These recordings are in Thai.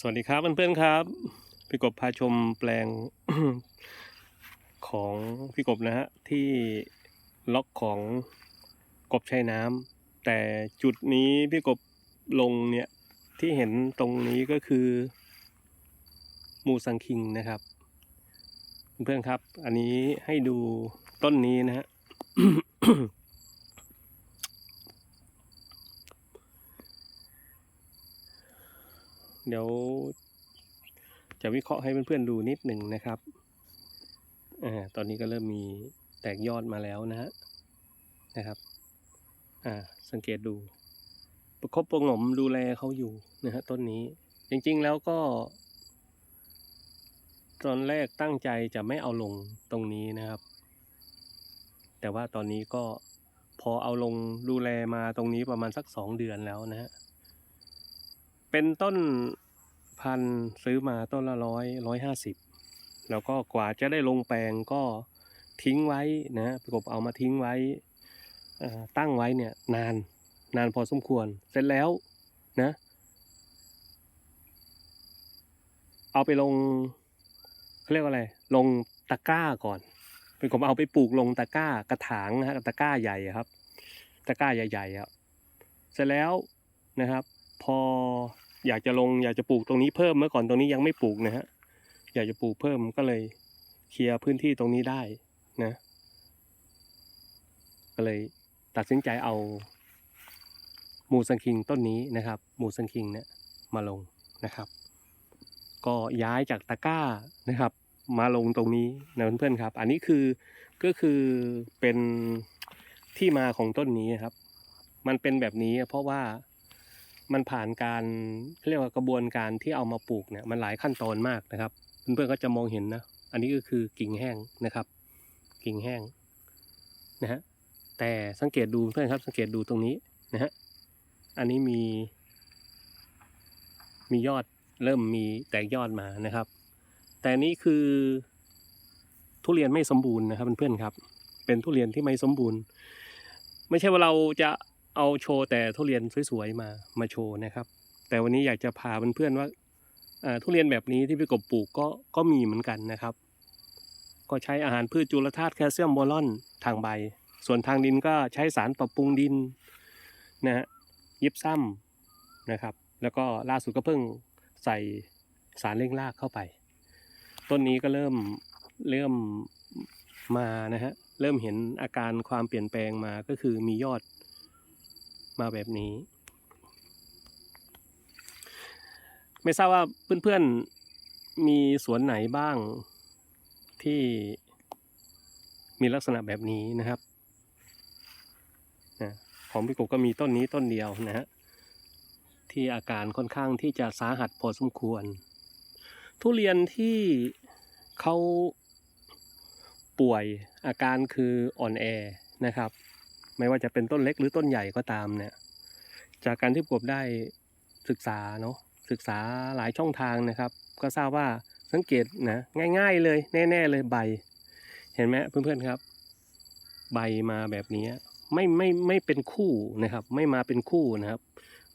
สวัสดีครับเพื่อนๆครับ พี่กบพาชมแปลงของพี่กบนะฮะที่ล็อกของกบชายน้ำแต่จุดนี้พี่กบลงเนี่ยที่เห็นตรงนี้ก็คือ มูซังคิงนะครับ เพื่อนๆครับ อันนี้ให้ดูต้นนี้นะฮะ เดี๋ยว จะวิเคราะห์ให้เพื่อนๆดูนิดหนึ่งนะครับอ่าตอนนี้ก็เริ่มมีแตกยอดมาแล้วนะฮะนะครับอ่าสังเกตดู ประคบประหงมดูแลเขาอยู่นะฮะต้นนี้ จริงๆแล้วก็ ตอนแรกตั้งใจจะไม่เอาลงตรงนี้นะครับ แต่ว่าตอนนี้ก็พอเอาลงดูแลมาตรงนี้ประมาณสักสองเดือนแล้วนะฮะ เป็นต้นพันธุ์ซื้อมาต้นละร้อยร้อยห้าสิบแล้วก็กว่าจะได้ลงแปลงก็ทิ้งไว้นะพี่กบเอามาทิ้งไว้ตั้งไว้เนี่ยนานนานพอสมควร เสร็จแล้วนะ เอาไปลงเขาเรียกว่าอะไร ลงตะกร้าก่อนเป็นผมเอาไปปลูกลงตะกร้ากระถางนะฮะตะกร้าใหญ่ครับ ตะกร้าใหญ่ๆครับเสร็จแล้วนะครับ พอ อยากจะลงอยากจะปลูกตรงนี้เพิ่มเมื่อก่อนตรงนี้ยังไม่ปลูกนะฮะอยากจะปลูกเพิ่มก็เลยเคลียร์พื้นที่ตรงนี้ได้นะ ก็เลยตัดสินใจเอามูสังคิงต้นนี้นะครับมูสังคิงเนี่ยมาลงนะครับ ก็ย้ายจากตะกร้านะครับ มาลงตรงนี้นะเพื่อนๆครับ อันนี้คือก็คือเป็นที่มาของต้นนี้ครับ มันเป็นแบบนี้เพราะว่า มันผ่านการเรียกว่ากระบวนการที่เอามาปลูกเนี่ยมันหลายขั้นตอนมากนะครับ เพื่อนๆก็จะมองเห็นนะ อันนี้ก็คือกิ่งแห้งนะครับ กิ่งแห้งนะฮะแต่สังเกตดูเพื่อนครับ สังเกตดูตรงนี้นะฮะอันนี้มี มียอดเริ่มมีแตกยอดมานะครับ แต่นี่คือทุเรียนไม่สมบูรณ์นะครับเพื่อนๆครับ เป็นทุเรียนที่ไม่สมบูรณ์ ไม่ใช่ว่าเราจะ เอาโชว์แต่ทุเรียนสวยๆมามาโชว์นะครับ แต่วันนี้อยากจะพาเพื่อนๆว่าทุเรียนแบบนี้ที่พี่กบปลูกก็ก็มีเหมือนกันนะครับ ก็ใช้อาหารพืชจุลธาตุแคลเซียมโบรอนทางใบ ส่วนทางดินก็ใช้สารปรับปรุงดินนะฮะยิบซ้ำนะครับ แล้วก็ล่าสุดก็เพิ่งใส่สารเร่งรากเข้าไป ต้นนี้ก็เริ่มเริ่มมานะฮะเริ่มเห็นอาการความเปลี่ยนแปลงมาก็คือมียอด มาแบบนี้ ไม่ทราบว่าเพื่อนๆมีสวนไหนบ้างที่มีลักษณะแบบนี้นะครับนะของพี่กบก็มีต้นนี้ต้นเดียวนะฮะที่อาการค่อนข้างที่จะสาหัสพอสมควร ทุเรียนที่เขาป่วยอาการคืออ่อนแอนะครับ ไม่ว่าจะเป็นต้นเล็กหรือต้นใหญ่ก็ตามเนี่ย จากการที่ผมได้ศึกษาเนาะศึกษาหลายช่องทางนะครับ ก็ทราบว่าสังเกตนะง่าย ๆ เลยแน่ ๆ เลยใบ เห็นไหมเพื่อนๆครับ ใบมาแบบนี้ไม่ไม่ไม่เป็นคู่นะครับ ไม่มาเป็นคู่นะครับ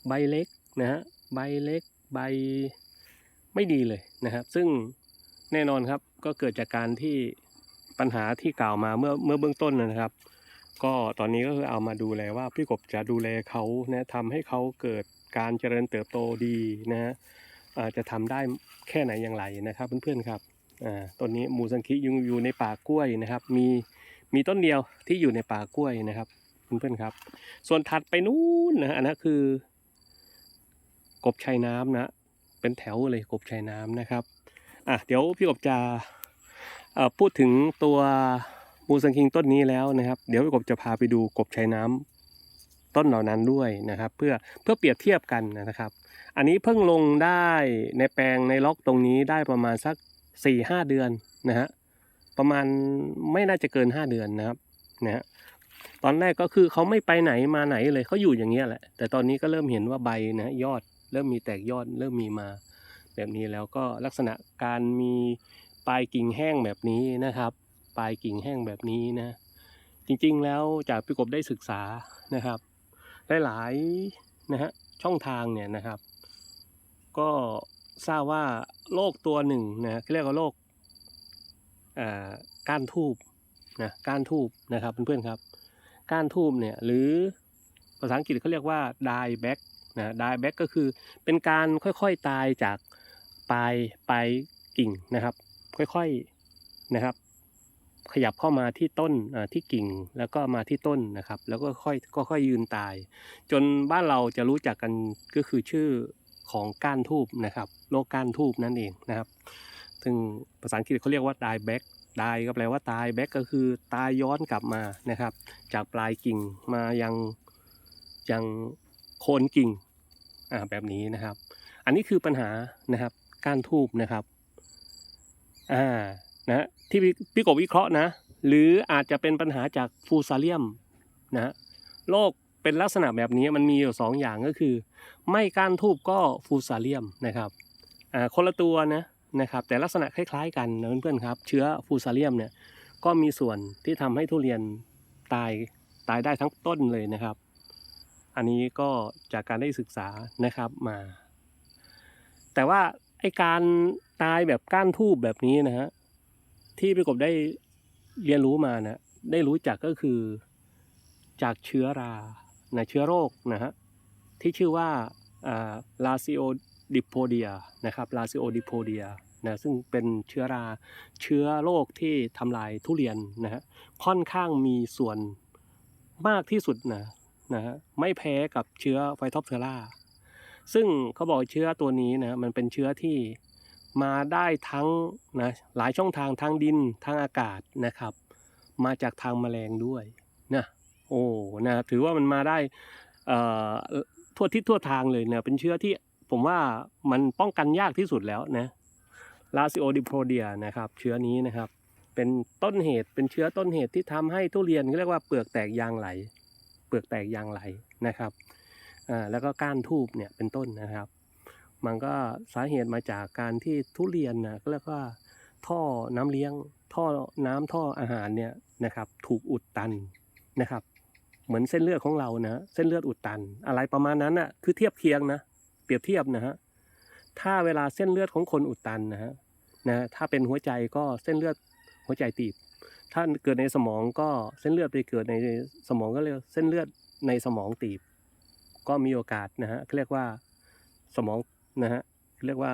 ใบเล็กนะฮะใบเล็กใบไม่ดีเลยนะครับ ซึ่งแน่นอนครับก็เกิดจากการที่ปัญหาที่กล่าวมาเมื่อเมื่อเบื้องต้นนะครับ ก็ตอนนี้ก็คือเอามาดูแลว่าพี่กบจะดูแลเขานะทำให้เขาเกิดการเจริญเติบโตดีนะฮะจะทำได้แค่ไหนอย่างไรนะครับเพื่อนๆครับต้นนี้มูสังคิอยู่อยู่ในป่ากล้วยนะครับ มีมีต้นเดียวที่อยู่ในป่ากล้วยนะครับเพื่อนๆครับ ส่วนถัดไปนู้นนะฮะอันนั้นคือกบชายน้ำนะ เป็นแถวเลยกบชายน้ำนะครับอะเดี๋ยวพี่กบจะพูดถึงตัว มูสังคิงต้นนี้แล้วนะครับ เดี๋ยวกบจะพาไปดูกบชายน้ำต้นเหล่านั้นด้วยนะครับ เพื่อเพื่อเปรียบเทียบกันนะครับ อันนี้เพิ่งลงได้ในแปลงในล็อกตรงนี้ได้ประมาณสักสี่ห้าเดือนนะฮะประมาณไม่น่าจะเกินห้าเดือนนะครับนะฮะตอนแรกก็คือเขาไม่ไปไหนมาไหนเลยเขาอยู่อย่างเงี้ยแหละ แต่ตอนนี้ก็เริ่มเห็นว่าใบนะยอด เริ่มมีแตกยอดเริ่มมีมา แบบนี้แล้วก็ลักษณะการมีปลายกิ่งแห้งแบบนี้นะครับ ปลายกิ่งแห้งแบบนี้นะ จริงๆแล้วจากพี่กบได้ศึกษานะครับหลายๆนะฮะช่องทางเนี่ยนะครับ ก็ทราบว่าโรคตัวหนึ่งนะเรียกว่าโรคก้านทูบนะก้านทูบนะครับเพื่อนๆครับ ก้านทูบเนี่ยหรือภาษาอังกฤษเขาเรียกว่า die back นะ die back ก็คือเป็นการค่อยๆตายจากปลายปลายกิ่งนะครับ ค่อยๆนะครับ ขยับเข้ามาที่ต้นที่กิ่งแล้วก็มาที่ต้นนะครับ แล้วก็ค่อยก็ค่อยยืนตาย จนบ้านเราจะรู้จักกันก็คือชื่อของก้านทูบนะครับโรคก้านทูบนั่นเองนะครับ ซึ่งภาษาอังกฤษเขาเรียกว่า die back die ก็แปลว่าตาย back ก็คือตายย้อนกลับมานะครับ จากปลายกิ่งมายังยังโคนกิ่งอ่าแบบนี้นะครับ อันนี้คือปัญหานะครับก้านทูบนะครับอ่านะ ที่พี่กบวิเคราะห์นะ หรืออาจจะเป็นปัญหาจากฟูซาเลียมนะโรคเป็นลักษณะแบบนี้มันมีอยู่สองอย่างก็คือ ไม่ก้านทูบก็ฟูซาเลียมนะครับอ่าคนละตัวนะนะครับ แต่ลักษณะคล้าย ๆ กันนะเพื่อนๆครับ เชื้อฟูซาเลียมเนี่ยก็มีส่วนที่ทำให้ทุเรียนตายตายได้ทั้งต้นเลยนะครับ อันนี้ก็จากการได้ศึกษานะครับมา แต่ว่าไอการตายแบบก้านทูบแบบนี้นะฮะ ที่พี่กบได้เรียนรู้มานะได้รู้จักก็คือจากเชื้อรานะเชื้อโรคนะฮะที่ชื่อว่าลาซิโอดิโพเดียนะครับลาซิโอดิโพเดียนะซึ่งเป็นเชื้อราเชื้อโรคที่ทำลายทุเรียนนะฮะค่อนข้างมีส่วนมากที่สุดนะนะฮะไม่แพ้กับเชื้อไฟท็อปเทอร่าซึ่งเขาบอกเชื้อตัวนี้นะมันเป็นเชื้อที่ มาได้ทั้งนะหลายช่องทางทางดินทางอากาศนะครับ มาจากทางแมลงด้วยนะโอ้นะถือว่ามันมาได้ทั่วทิศทั่วทางเลยนะเป็นเชื้อที่ผมว่ามันป้องกันยากที่สุดแล้วนะลาซิโอดิโพเดียนะครับ เชื้อนี้นะครับ เป็นต้นเหตุเป็นเชื้อต้นเหตุที่ทำให้ทุเรียนเรียกว่าเปลือกแตกยางไหล เปลือกแตกยางไหลนะครับอ่าแล้วก็ก้านทูบเนี่ยเป็นต้นนะครับ มันก็สาเหตุมาจากการที่ทุเรียนนะก็เรียกว่าท่อน้ำเลี้ยง ท่อน้ำท่ออาหารเนี่ยนะครับ ถูกอุดตันนะครับ เหมือนเส้นเลือดของเรานะเส้นเลือดอุดตัน อะไรประมาณนั้นอะคือเทียบเคียงนะเปรียบเทียบนะฮะถ้าเวลาเส้นเลือดของคนอุดตันนะฮะนะถ้าเป็นหัวใจก็เส้นเลือดหัวใจตีบ ถ้าเกิดในสมองก็เส้นเลือดไปเกิดในสมองก็เรียกเส้นเลือดในสมองตีบ ก็มีโอกาสนะฮะเรียกว่าสมอง นะฮะเรียกว่า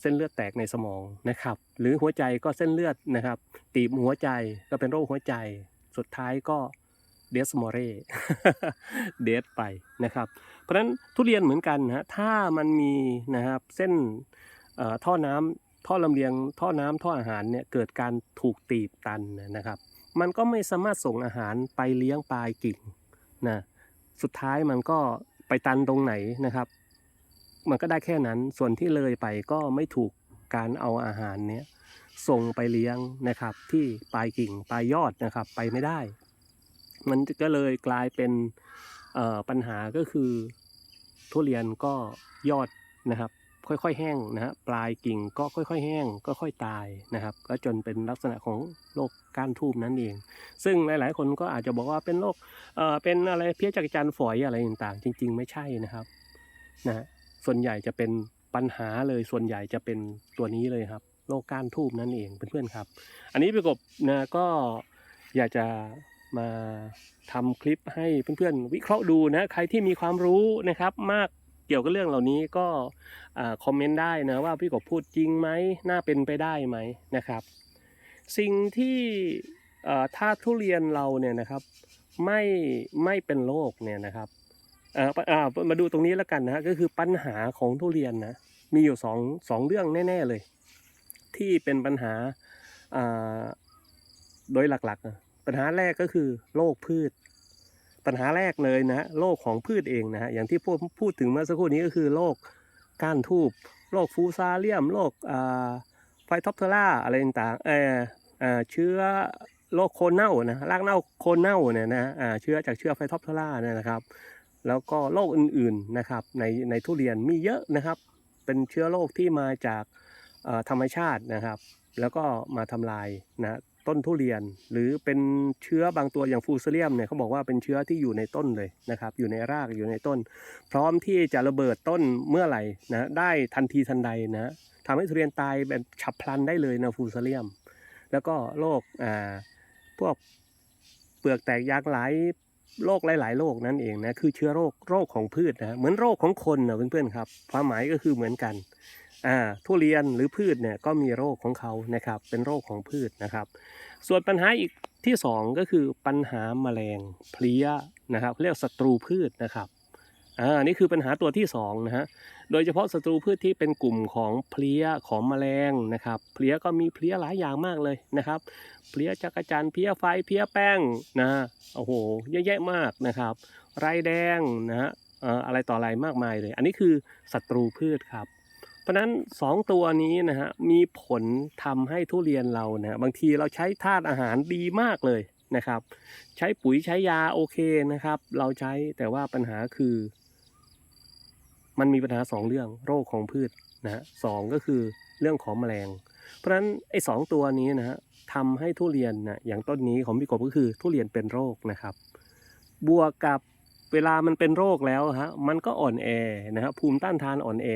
เส้นเลือดแตกในสมองนะครับ หรือหัวใจก็เส้นเลือดนะครับ ตีบหัวใจก็เป็นโรคหัวใจ สุดท้ายก็เดสมอเรเดสไปนะครับ เพราะฉะนั้นทุเรียนเหมือนกันนะฮะถ้ามันมีนะครับเส้นท่อน้ำท่อลำเลียงท่อน้ำท่ออาหารเนี่ยเกิดการถูกตีบตันนะครับ มันก็ไม่สามารถส่งอาหารไปเลี้ยงปลายกิ่งนะสุดท้ายมันก็ไปตันตรงไหนนะครับ มันก็ได้แค่นั้น ส่วนที่เลยไปก็ไม่ถูกการเอาอาหารเนี้ยส่งไปเลี้ยงนะครับ ที่ปลายกิ่งปลายยอดนะครับ ไปไม่ได้ มันก็เลยกลายเป็นปัญหาก็คือทุเรียนก็ยอดนะครับ ค่อยๆ แห้งนะฮะปลายกิ่งก็ค่อยๆ แห้งก็ค่อยตายนะครับ ก็จนเป็นลักษณะของโรคก้านทูบนั่นเอง ซึ่งหลายๆ คนก็อาจจะบอกว่าเป็นโรคเอ่อเป็นอะไรเพี้ยจากจันฝอยอะไรต่างๆ จริง ๆ ไม่ใช่นะครับนะฮะ ส่วนใหญ่จะเป็นปัญหาเลยส่วนใหญ่จะเป็นตัวนี้เลยครับโรคก้านทูบนั่นเองเพื่อนๆครับ อันนี้พี่กบนะก็อยากจะมาทำคลิปให้เพื่อนๆ วิเคราะห์ดูนะใครที่มีความรู้นะครับมากเกี่ยวกับเรื่องเหล่านี้ก็คอมเมนต์ได้นะว่าพี่กบพูดจริงไหมน่าเป็นไปได้ไหมนะครับ สิ่งที่เอ่อถ้าทุเรียนเราเนี่ยนะครับไม่ไม่เป็นโรคเนี่ยนะครับ มาดูตรงนี้แล้วกันนะฮะก็คือปัญหาของทุเรียนนะ มีอยู่สองสองเรื่องแน่ ๆเลย ที่เป็นปัญหาอ่าโดยหลักๆนะปัญหาแรกก็คือโรคพืช ปัญหาแรกเลยนะโรคของพืชเองนะฮะอย่างที่พูดพูดถึงเมื่อสักครู่นี้ก็คือโรคก้านทูบโรคฟูซาเลียมโรคอ่าไฟท็อปเทอร่าอะไรต่างๆเอออ่าเชื้อโรคโคนเน่านะรากเน่าโคนเน่าเนี่ยนะอ่าเชื้อจากเชื้อไฟท็อปเทอร่าเนี่ยนะครับ แล้วก็โรคอื่นๆนะครับในในทุเรียนมีเยอะนะครับ เป็นเชื้อโรคที่มาจากธรรมชาตินะครับ แล้วก็มาทำลายนะต้นทุเรียน หรือเป็นเชื้อบางตัวอย่างฟูซเลียมเนี่ยเขาบอกว่าเป็นเชื้อที่อยู่ในต้นเลยนะครับอยู่ในรากอยู่ในต้น พร้อมที่จะระเบิดต้นเมื่อไหร่นะได้ทันทีทันใดนะทำให้ทุเรียนตายแบบฉับพลันได้เลยนะฟูซเลียม แล้วก็โรคอ่าพวกเปลือกแตกยางไหล โรคหลาย ๆ โรคนั่นเองนะคือเชื้อโรคโรคของพืชนะเหมือนโรคของคนนะเพื่อนๆครับ ความหมายก็คือเหมือนกันอ่าทุเรียนหรือพืชเนี่ยก็มีโรคของเขานะครับ เป็นโรคของพืชนะครับ ส่วนปัญหาอีกที่สองก็คือปัญหาแมลงเพลี้ยนะครับเรียกศัตรูพืชนะครับ อ่านี่คือปัญหาตัวที่สองนะฮะโดยเฉพาะศัตรูพืชที่เป็นกลุ่มของเพลี้ยของแมลงนะครับเพลี้ยก็มีเพลี้ยหลายอย่างมากเลยนะครับเพลี้ยจักรจันเพลี้ยไฟเพลี้ยแป้งนะโอ้โหเยอะแยะมากนะครับไรแดงนะฮะอะไรต่ออะไรมากมายเลย อันนี้คือศัตรูพืชครับ เพราะนั้นสองตัวนี้นะฮะมีผลทำให้ทุเรียนเรานะบางทีเราใช้ธาตุอาหารดีมากเลยนะครับ ใช้ปุ๋ยใช้ยาโอเคนะครับ เราใช้แต่ว่าปัญหาคือ มันมีปัญหาสองเรื่องโรคของพืชนะฮะสองก็คือเรื่องของแมลง เพราะฉะนั้นไอ้สองตัวนี้นะฮะทำให้ทุเรียนนะอย่างต้นนี้ของพี่กบก็คือทุเรียนเป็นโรคนะครับ บวกกับเวลามันเป็นโรคแล้วฮะมันก็อ่อนแอนะฮะภูมิต้านทานอ่อนแอ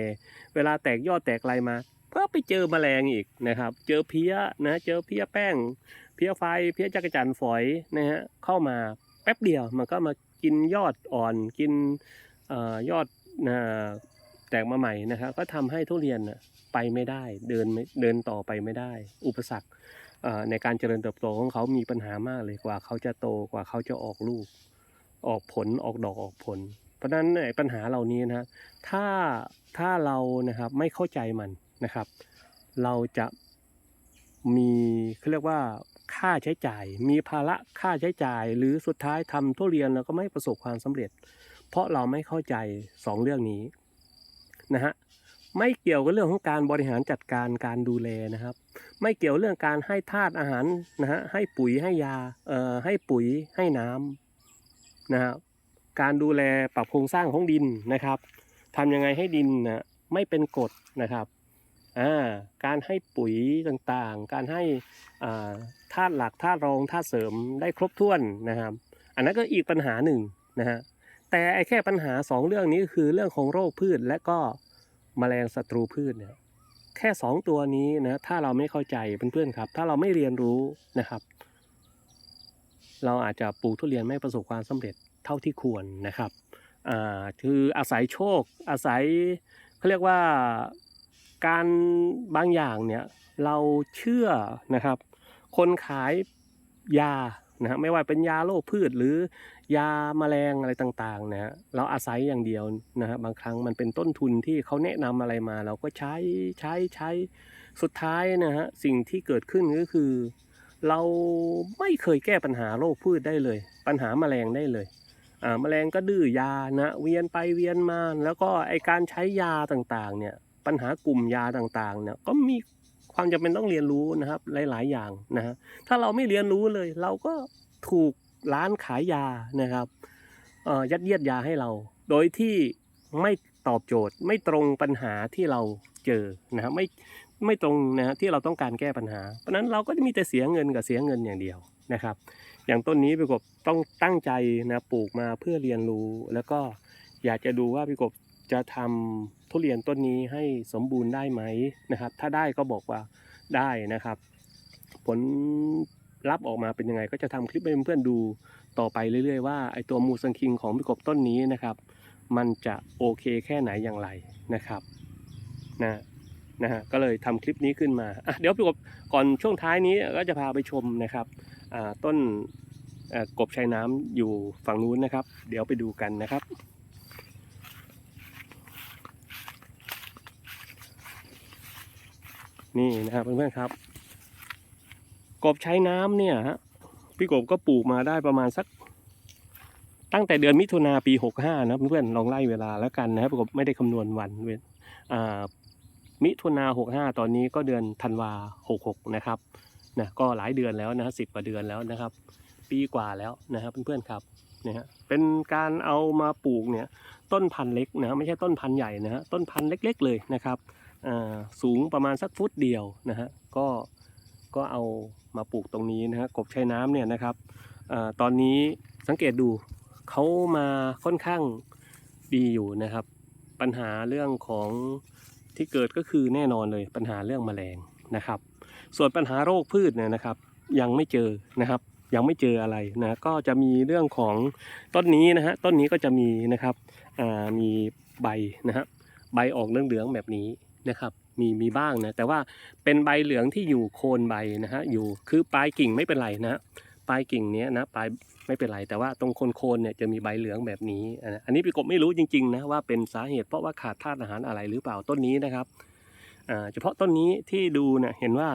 เวลาแตกยอดแตกไรมาก็ไปเจอแมลงอีกนะครับ เจอเพี้ยนะเจอเพี้ยแป้ง เพี้ยไฟเพี้ยจักรจันฝอยนะฮะเข้ามาแป๊บเดียวมันก็มากินยอดอ่อนกินออยอด แตกมาใหม่นะครับก็ทำให้ทุเรียนไปไม่ได้เดินเดินต่อไปไม่ได้ อุปสรรคในการเจริญเติบโตของเขามีปัญหามากเลยกว่าเขาจะโตกว่าเขาจะออกลูก ออกผลออกดอกออกผล เพราะฉะนั้นปัญหาเหล่านี้นะถ้าถ้าเรานะครับไม่เข้าใจมันนะครับ เราจะมีเขาเรียกว่าค่าใช้จ่าย มีภาระค่าใช้จ่าย หรือสุดท้ายทำทุเรียนเราก็ไม่ประสบความสำเร็จ เพราะเราไม่เข้าใจสองเรื่องนี้นะฮะไม่เกี่ยวกับเรื่องของการบริหารจัดการการดูแลนะครับ ไม่เกี่ยวเรื่องการให้ธาตุอาหารนะฮะให้ปุ๋ยให้ยาเอ่อให้ปุ๋ยให้น้ำนะครับการดูแลปรับโครงสร้างของดินนะครับทำยังไงให้ดินนะไม่เป็นกรดนะครับอ่าการให้ปุ๋ยต่างๆ การให้อ่าธาตุหลักธาตุรองธาตุเสริมได้ครบถ้วนนะครับ อันนั้นก็อีกปัญหาหนึ่งนะฮะ แต่ไอ้แค่ปัญหาสองเรื่องนี้คือเรื่องของโรคพืชและก็แมลงศัตรูพืชเนี่ยแค่สองตัวนี้นะถ้าเราไม่เข้าใจเพื่อนๆครับ ถ้าเราไม่เรียนรู้นะครับ เราอาจจะปลูกทุเรียนไม่ประสบความสำเร็จเท่าที่ควรนะครับอ่าคืออาศัยโชค อาศัยเขาเรียกว่าการบางอย่างเนี่ยเราเชื่อนะครับ คนขายยา นะฮะไม่ว่าเป็นยาโรคพืชหรือยาแมลงอะไรต่างๆนะฮะเราอาศัยอย่างเดียวนะฮะบางครั้งมันเป็นต้นทุนที่เขาแนะนำอะไรมา เราก็ใช้ใช้ใช้สุดท้ายนะฮะสิ่งที่เกิดขึ้นก็คือ เราไม่เคยแก้ปัญหาโรคพืชได้เลย ปัญหาแมลงได้เลยอ่าแมลงก็ดื้อยานะเวียนไปเวียนมา แล้วก็ไอการใช้ยาต่างๆเนี่ยปัญหากลุ่มยาต่างๆเนี่ยก็มี ความจำเป็นต้องเรียนรู้นะครับ หลาย ๆ อย่างนะฮะถ้าเราไม่เรียนรู้เลย เราก็ถูกร้านขายยานะครับเออยัดเยียดยาให้เรา โดยที่ไม่ตอบโจทย์ไม่ตรงปัญหาที่เราเจอนะฮะไม่ไม่ตรงนะฮะที่เราต้องการแก้ปัญหา เพราะฉะนั้นเราก็จะมีแต่เสียเงินกับเสียเงินอย่างเดียวนะครับ อย่างต้นนี้พี่กบต้องตั้งใจนะปลูกมาเพื่อเรียนรู้ แล้วก็อยากจะดูว่าพี่กบจะทำ ทุเรียนต้นนี้ให้สมบูรณ์ได้ไหมนะครับ ถ้าได้ก็บอกว่าได้นะครับ ผลลัพธ์ออกมาเป็นยังไง ก็จะทำคลิปให้เพื่อนๆดูต่อไปเรื่อยๆว่าไอตัวมูสังคิงของพี่กบต้นนี้นะครับ มันจะโอเคแค่ไหนอย่างไรนะครับนะนะฮะก็เลยทำคลิปนี้ขึ้นมาอะเดี๋ยวพี่กบก่อนช่วงท้ายนี้ก็จะพาไปชมนะครับต้นกบชายน้ำอยู่ฝั่งนู้นนะครับ เดี๋ยวไปดูกันนะครับ นี่นะครับเพื่อนๆครับ กบใชายน้ำเนี่ยฮะพี่กบก็ปลูกมาได้ประมาณสัก ตั้งแต่เดือนมิถุนาปีหกห้านะเพื่อนๆลองไล่เวลาแล้วกันนะครับพี่กบไม่ได้คำนวณวันเว้นอ่ามิถุนาหกห้าตอนนี้ก็เดือนธันวาหกหกนะครับนะก็หลายเดือนแล้วนะสิบกว่าเดือนแล้วนะครับ ปีกว่าแล้วนะครับเพื่อนๆครับนะฮะเป็นการเอามาปลูกเนี่ยต้นพันธุ์เล็กนะฮะไม่ใช่ต้นพันธุ์ใหญ่นะฮะต้นพันธุ์เล็ก ๆ เลยนะครับ สูงประมาณสักฟุตเดียวนะฮะก็ก็เอามาปลูกตรงนี้นะฮะกบชายน้ำเนี่ยนะครับอตอนนี้สังเกตดูเขามาค่อนข้างดีอยู่นะครับ ปัญหาเรื่องของที่เกิดก็คือแน่นอนเลยปัญหาเรื่องแมลงนะครับ ส่วนปัญหาโรคพืชเนี่ยนะครับ ยังไม่เจอนะครับ ยังไม่เจออะไรนะก็จะมีเรื่องของต้นนี้นะฮะต้นนี้ก็จะมีนะครับมีใบนะฮะใบออกเหลืองๆแบบนี้ นะครับมีมีบ้างนะแต่ว่าเป็นใบเหลืองที่อยู่โคนใบนะฮะอยู่คือปลายกิ่งไม่เป็นไรนะฮะปลายกิ่งเนี้ยนะปลายไม่เป็นไร แต่ว่าตรงโคนๆเนี่ยจะมีใบเหลืองแบบนี้ อันนี้พี่กบไม่รู้จริงๆนะว่าเป็นสาเหตุเพราะว่าขาดธาตุอาหารอะไรหรือเปล่าต้นนี้นะครับเฉพาะต้นนี้ที่ดูนี่ยเห็นว่า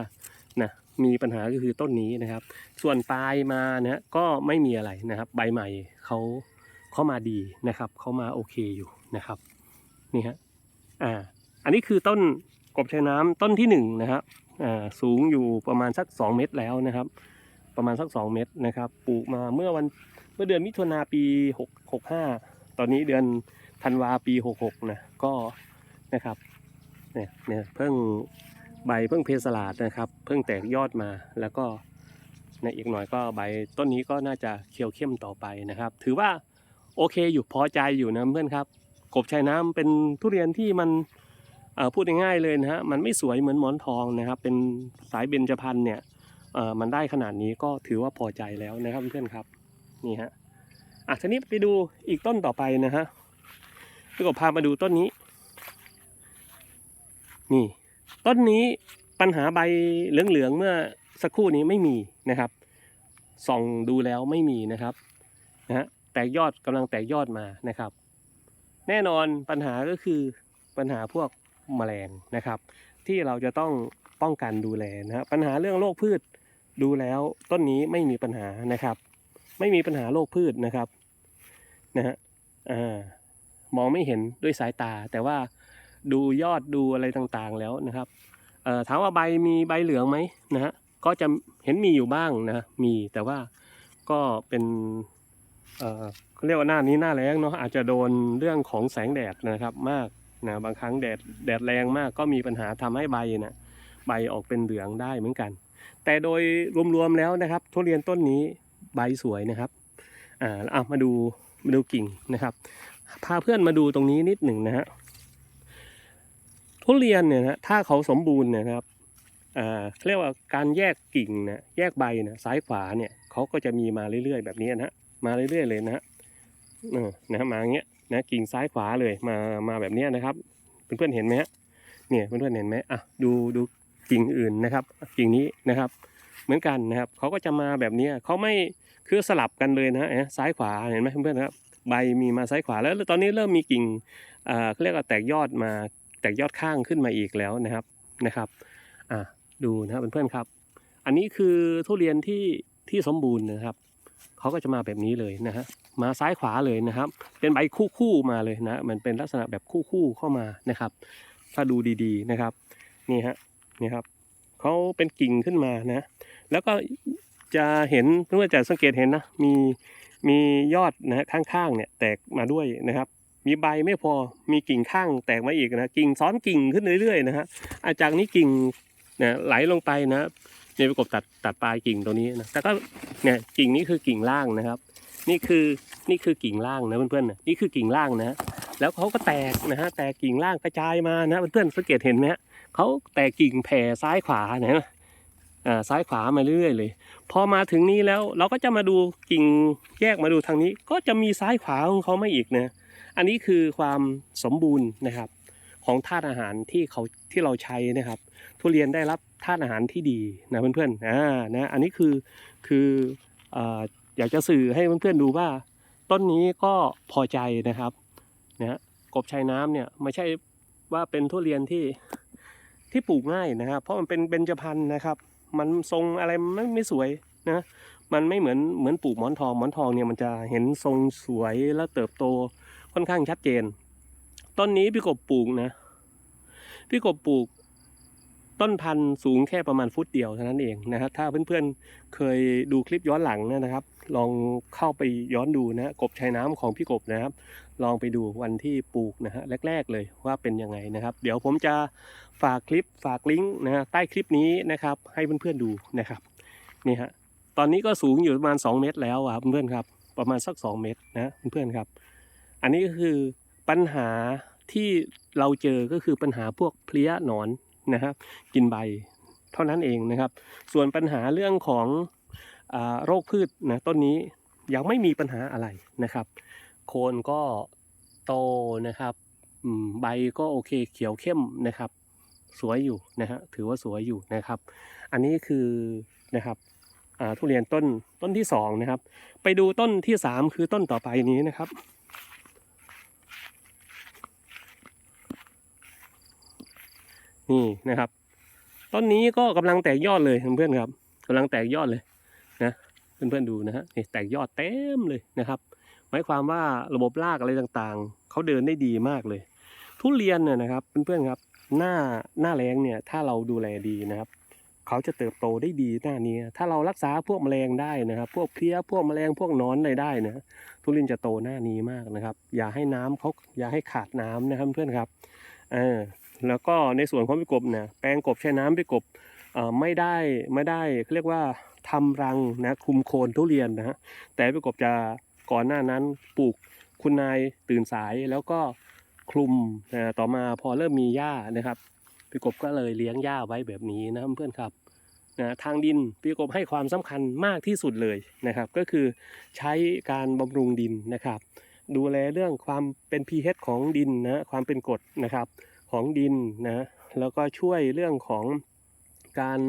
นะมีปัญหาก็คือต้นนี้นะครับ ส่วนปลายมานะก็ไม่มีอะไรนะครับ ใบใหม่เขาเขามาดีนะครับเขามาโอเคอยู่นะครับนี่ฮะอ่า อันนี้คือต้นกบชายน้ำต้นที่หนึ่งนะครับอ่าสูงอยู่ประมาณสัก 2 เมตรแล้วนะครับ ประมาณสัก 2 เมตรนะครับ ปลูกมาเมื่อวันเมื่อเดือนมิถุนาปี6 65 ตอนนี้เดือนธันวาปี66นะก็นะครับเนี่ยเนี่ยเพิ่งใบเพิ่งเพสลาดนะครับ เพิ่งแตกยอดมาแล้วก็ในอีกหน่อยก็ใบต้นนี้ก็น่าจะเขียวเข้มต่อไปนะครับ ถือว่าโอเคอยู่พอใจอยู่นะเพื่อนครับ กบชายน้ำเป็นทุเรียนที่มัน พูดง่ายๆเลยนะฮะมันไม่สวยเหมือนหมอนทองนะครับ เป็นสายเบญจพรรณเนี่ยมันได้ขนาดนี้ก็ถือว่าพอใจแล้วนะครับเพื่อนครับนี่ฮะอะทีนี้ไปดูอีกต้นต่อไปนะฮะพี่กบพามาดูต้นนี้ นี่ ต้นนี้ปัญหาใบเหลืองๆเมื่อสักครู่นี้ไม่มีนะครับส่องดูแล้วไม่มีนะครับนะฮะแตกยอดกำลังแตกยอดมานะครับ แน่นอนปัญหาก็คือปัญหาพวก แมลงนะครับ ที่เราจะต้องป้องกันดูแลนะปัญหาเรื่องโรคพืชดูแล้วต้นนี้ไม่มีปัญหานะครับ ไม่มีปัญหาโรคพืชนะครับนะฮะมองไม่เห็นด้วยสายตา แต่ว่าดูยอดดูอะไรต่างๆแล้วนะครับถามว่าใบมีใบเหลืองไหมนะฮะก็จะเห็นมีอยู่บ้างนะมีแต่ว่าก็เป็นเอ่อเขาเรียกว่าหน้านี้หน้าแรงเนาะอาจจะโดนเรื่องของแสงแดดนะครับมาก นะบางครั้งแดดแดดแรงมากก็มีปัญหาทำให้ใบนะใบออกเป็นเหลืองได้เหมือนกัน แต่โดยรวมๆแล้วนะครับทุเรียนต้นนี้ใบสวยนะครับอ่าเอามาดูมาดูกิ่งนะครับพาเพื่อนมาดูตรงนี้นิดหนึ่งนะฮะทุเรียนเนี่ยนะถ้าเขาสมบูรณ์นะครับอ่าเรียกว่าการแยกกิ่งนะแยกใบนะซ้ายขวาเนี่ยเขาก็จะมีมาเรื่อยๆ แบบนี้นะมาเรื่อยๆเลยนะฮะนะฮะมาอย่างเงี้ย นะกิ่งซ้ายขวาเลยมามาแบบนี้นะครับเพื่อนๆเห็นไหมฮะเนี่ยเพื่อนๆเห็นไหมอะดูดูกิ่งอื่นนะครับกิ่งนี้นะครับ เหมือนกันนะครับเขาก็จะมาแบบนี้เขาไม่คือสลับกันเลยนะฮะซ้ายขวาเห็นไหมเพื่อนๆครับใบมีมาซ้ายขวาแล้วตอนนี้เริ่มมีกิ่งอ่าเขาเรียกว่าแตกยอดมาแตกยอดข้างขึ้นมาอีกแล้วนะครับนะครับอ่าดูนะครับเพื่อนๆครับ อันนี้คือทุเรียนที่ที่สมบูรณ์นะครับ เขาก็จะมาแบบนี้เลยนะฮะมาซ้ายขวาเลยนะครับ เป็นใบคู่คู่ๆมาเลยนะมันเป็นลักษณะแบบคู่คู่ๆเข้ามานะครับ ถ้าดูดีๆนะครับนี่ฮะนี่ครับเขาเป็นกิ่งขึ้นมานะ แล้วก็จะเห็นเพื่อจะสังเกตเห็นนะมีมียอดนะฮะข้างๆเนี่ยแตกมาด้วยนะครับ มีใบไม่พอมีกิ่งข้างแตกมาอีกนะกิ่งซ้อนกิ่งขึ้นเรื่อยๆนะฮะอาจากนี้กิ่งนะไหลลงไปนะ เนี่ยประกบตัดตัดปลายกิ่งตัวนี้นะแต่ก็เนี่ยกิ่งนี้คือกิ่งล่างนะครับ นี่คือนี่คือกิ่งล่างนะเพื่อนๆนะนี่คือกิ่งล่างนะ แล้วเขาก็แตกนะฮะแตกกิ่งล่างกระจายมานะเพื่อนๆสังเกตเห็นไหมฮะเขาแตกกิ่งแผ่ซ้ายขวาเนไหมอ่าซ้ายขวามาเรื่อยๆเลย พอมาถึงนี้แล้วเราก็จะมาดูกิ่งแยกมาดูทางนี้ ก็จะมีซ้ายขวาของเขาไม่อีกนะ อันนี้คือความสมบูรณ์นะครับ ของธาตุอาหารที่เขาที่เราใช้นะครับ ทุเรียนได้รับธาตุอาหารที่ดีนะเพื่อนๆอ่านะอันนี้คือคืออ่าอยากจะสื่อให้เพื่อนๆดูว่า ต้นนี้ก็พอใจนะครับนะกบชายน้ำเนี่ยไม่ใช่ว่าเป็นทุเรียนที่ที่ปลูกง่ายนะครับ เพราะมันเป็นเบญจพรรณนะครับ มันทรงอะไรไม่ไม่สวยนะมันไม่เหมือนเหมือนปลูกหมอนทองหมอนทองเนี่ยมันจะเห็นทรงสวยแล้วเติบโตค่อนข้างชัดเจน ต้นนี้พี่กบปลูกนะ พี่กบปลูก ต้นพันธุ์สูงแค่ประมาณฟุตเดียวเท่านั้นเองนะครับถ้าเพื่อนๆเคยดูคลิปย้อนหลังนะครับ ลองเข้าไปย้อนดูนะกบชายน้ำของพี่กบนะครับ ลองไปดูวันที่ปลูกนะฮะแรก ๆ เลยว่าเป็นยังไงนะครับ เดี๋ยวผมจะฝากคลิปฝากลิงก์นะใต้คลิปนี้นะครับ ให้เพื่อนๆดูนะครับนี่ฮะตอนนี้ก็สูงอยู่ประมาณ 2 เมตรแล้วครับเพื่อนๆครับ ประมาณสัก 2 เมตรนะเพื่อนๆครับ อันนี้ก็คือ ปัญหาที่เราเจอก็คือปัญหาพวกเพลี้ยหนอนนะครับกินใบเท่านั้นเองนะครับ ส่วนปัญหาเรื่องของอโรคพืชนะต้นนี้ยังไม่มีปัญหาอะไรนะครับ โคนก็โตนะครับใบก็โอเคเขียวเข้มนะครับ สวยอยู่นะฮะถือว่าสวยอยู่นะครับ อันนี้คือนะครับทุเรียนต้นต้นที่สองนะครับ ไปดูต้นที่สามคือต้นต่อไปนี้นะครับ นี่นะครับ ต้นนี้ก็กำลังแตกยอดเลยเพื่อนๆครับกำลังแตกยอดเลยนะเพื่อนๆดูนะฮะนี่แตกยอดเต็มเลยนะครับ หมายความว่าระบบรากอะไรต่างๆเขาเดินได้ดีมากเลย ทุเรียนเนี่ยนะครับเพื่อนๆครับหน้าหน้าแรงเนี่ยถ้าเราดูแลดีนะครับเขาจะเติบโตได้ดีหน้านี้ ถ้าเรารักษาพวกแมลงได้นะครับ พวกเพลี้ยพวกแมลงพวกนอนอะไรได้นะทุเรียนจะโตหน้านี้มากนะครับ อย่าให้น้ำเขาอย่าให้ขาดน้ำนะครับเพื่อนๆครับเออ แล้วก็ในส่วนของพี่กบเนี่ยแปลงกบใช้น้ำพี่กบไม่ได้ไม่ได้เขาเรียกว่าทำรังนะคุมโคนทุเรียนนะฮะแต่พี่กบจะก่อนหน้านั้นปลูกคุณนายตื่นสายแล้วก็คลุมนะต่อมาพอเริ่มมีหญ้านะครับพี่กบก็เลยเลี้ยงหญ้าไว้แบบนี้นะเพื่อนครับนะทางดินพี่กบให้ความสำคัญมากที่สุดเลยนะครับ ก็คือใช้การบำรุงดินนะครับ ดูแลเรื่องความเป็น pH ของดินนะความเป็นกรดนะครับ ของดินนะแล้วก็ช่วยเรื่องของการ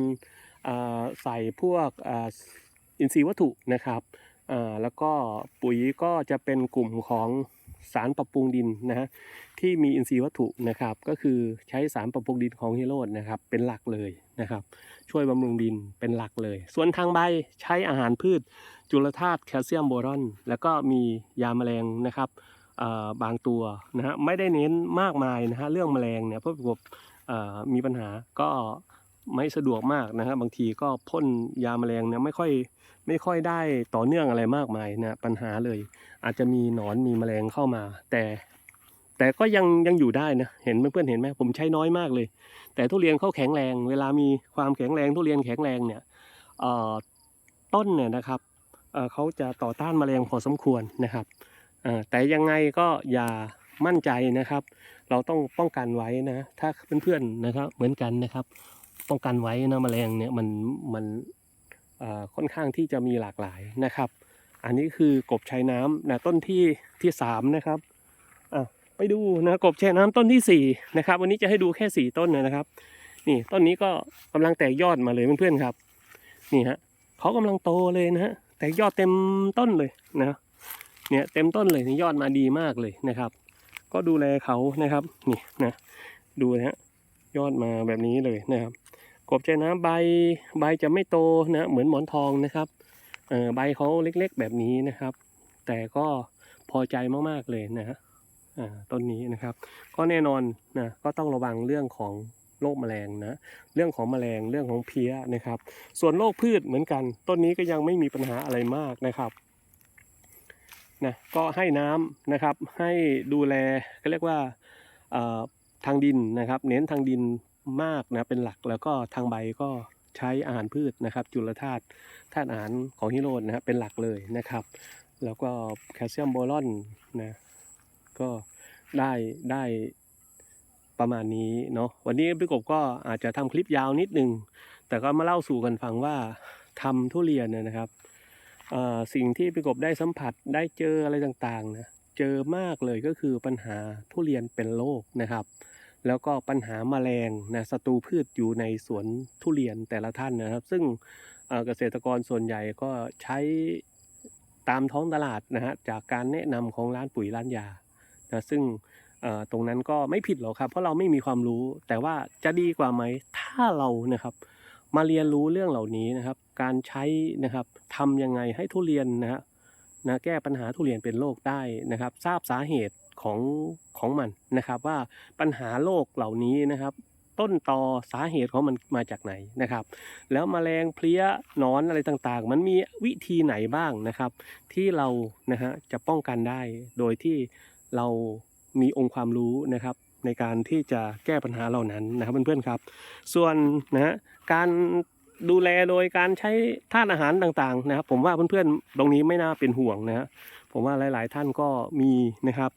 ใส่พวกอินทรีย์วัตถุนะครับแล้วก็ปุ๋ยก็จะเป็นกลุ่มของสารปรับปรุงดินนะฮะที่มีอินทรีย์วัตถุนะครับ ก็คือใช้สารปรับปรุงดินของฮิโรดนะครับ เป็นหลักเลยนะครับ ช่วยบำรุงดินเป็นหลักเลย ส่วนทางใบใช้อาหารพืช จุลธาตุแคลเซียมโบรอน แล้วก็มียาแมลงนะครับ บางตัวนะฮะไม่ได้เน้นมากมายนะฮะเรื่องแมลงเนี่ยเพราะผมมีปัญหาก็ไม่สะดวกมากนะฮะบางทีก็พ่นยาแมลงเนี่ยไม่ค่อยไม่ค่อยได้ต่อเนื่องอะไรมากมายนะปัญหาเลย อาจจะมีหนอนมีแมลงเข้ามา แต่แต่ก็ยังยังอยู่ได้นะเห็นเพื่อนๆเห็นไหมผมใช้น้อยมากเลย แต่ทุเรียนเขาแข็งแรง เวลามีความแข็งแรงทุเรียนแข็งแรงเนี่ยต้นเนี่ยนะครับเขาจะต่อต้านแมลงพอสมควรนะครับ แต่ยังไงก็อย่ามั่นใจนะครับ เราต้องป้องกันไว้นะ ถ้าเพื่อนๆนะครับเหมือนกันนะครับ ป้องกันไว้นะแมลงเนี่ยมันมันค่อนข้างที่จะมีหลากหลายนะครับ อันนี้คือกบชายน้ำนะต้นที่ที่สามนะครับไปดูนะกบชายน้ำต้นที่สี่นะครับ วันนี้จะให้ดูแค่สี่ต้นนะครับ นี่ต้นนี้ก็กำลังแตกยอดมาเลยเพื่อนๆครับ นี่ฮะเขากำลังโตเลยนะฮะแตกยอดเต็มต้นเลยนะ เนี่ยเต็มต้นเลยยอดมาดีมากเลยนะครับ ก็ดูแลเขานะครับนี่นะดูนะฮะยอดมาแบบนี้เลยนะครับ กบใจน้ำใบใบจะไม่โตนะเหมือนหมอนทองนะครับเออใบเขาเล็กๆแบบนี้นะครับ แต่ก็พอใจมากๆเลยนะฮะต้นนี้นะครับ ก็แน่นอนนะก็ต้องระวังเรื่องของโรคแมลงนะเรื่องของแมลงเรื่องของเพลี้ยนะครับ ส่วนโรคพืชเหมือนกัน ต้นนี้ก็ยังไม่มีปัญหาอะไรมากนะครับ นะก็ให้น้ำนะครับ ให้ดูแลก็เรียกว่าทางดินนะครับ เน้นทางดินมากนะเป็นหลักแล้วก็ทางใบก็ใช้อาหารพืชนะครับ จุลธาตุธาตุอาหารของฮิโรดนะครับเป็นหลักเลยนะครับ แล้วก็แคลเซียมโบรอนนะก็ได้ได้ประมาณนี้เนาะวันนี้พี่กบก็อาจจะทำคลิปยาวนิดนึง แต่ก็มาเล่าสู่กันฟังว่าทำทุเรียนนะครับ สิ่งที่พี่กบได้สัมผัสได้เจออะไรต่างๆนะเจอมากเลยก็คือปัญหาทุเรียนเป็นโรคนะครับ แล้วก็ปัญหาแมลงนะศัตรูพืชอยู่ในสวนทุเรียนแต่ละท่านนะครับ ซึ่งเกษตรกรส่วนใหญ่ก็ใช้ตามท้องตลาดนะฮะจากการแนะนำของร้านปุ๋ยร้านยานะซึ่งตรงนั้นก็ไม่ผิดหรอกครับ เพราะเราไม่มีความรู้แต่ว่าจะดีกว่าไหมถ้าเรานะครับ มาเรียนรู้เรื่องเหล่านี้นะครับ การใช้นะครับทำยังไงให้ทุเรียนนะฮะนะแก้ปัญหาทุเรียนเป็นโรคได้นะครับ ทราบสาเหตุของของมันนะครับ ว่าปัญหาโรคเหล่านี้นะครับ ต้นตอสาเหตุของมันมาจากไหนนะครับ แล้วแมลงเพลี้ยนอนอะไรต่างๆ มันมีวิธีไหนบ้างนะครับ ที่เรานะฮะจะป้องกันได้ โดยที่เรามีองค์ความรู้นะครับในการที่จะแก้ปัญหาเหล่านั้นนะครับเพื่อนๆครับ ส่วนนะฮะการ ดูแลโดยการใช้ธาตุอาหารต่างๆนะครับ ผมว่าเพื่อนๆตรงนี้ไม่น่าเป็นห่วงนะฮะผมว่าหลายๆท่านก็มีนะครับ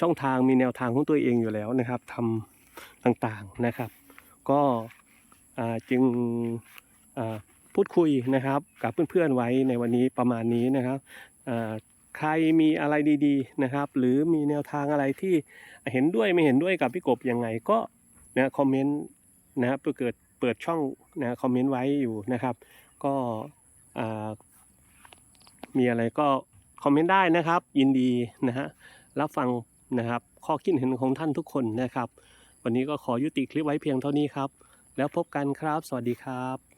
ช่องทางมีแนวทางของตัวเองอยู่แล้วนะครับทำต่างๆนะครับ ก็จึงพูดคุยนะครับ กับเพื่อนๆไว้ในวันนี้ประมาณนี้นะครับใครมีอะไรดีๆนะครับ หรือมีแนวทางอะไรที่เห็นด้วยไม่เห็นด้วยกับพี่กบยังไงก็นะคอมเมนต์นะครับเพื่อเกิด เปิดช่องนะคอมเมนต์ไว้อยู่นะครับ ก็มีอะไรก็คอมเมนต์ได้นะครับ ยินดีนะฮะรับฟังนะครับ ข้อคิดเห็นของท่านทุกคนนะครับ วันนี้ก็ขอยุติคลิปไว้เพียงเท่านี้ครับ แล้วพบกันครับ สวัสดีครับ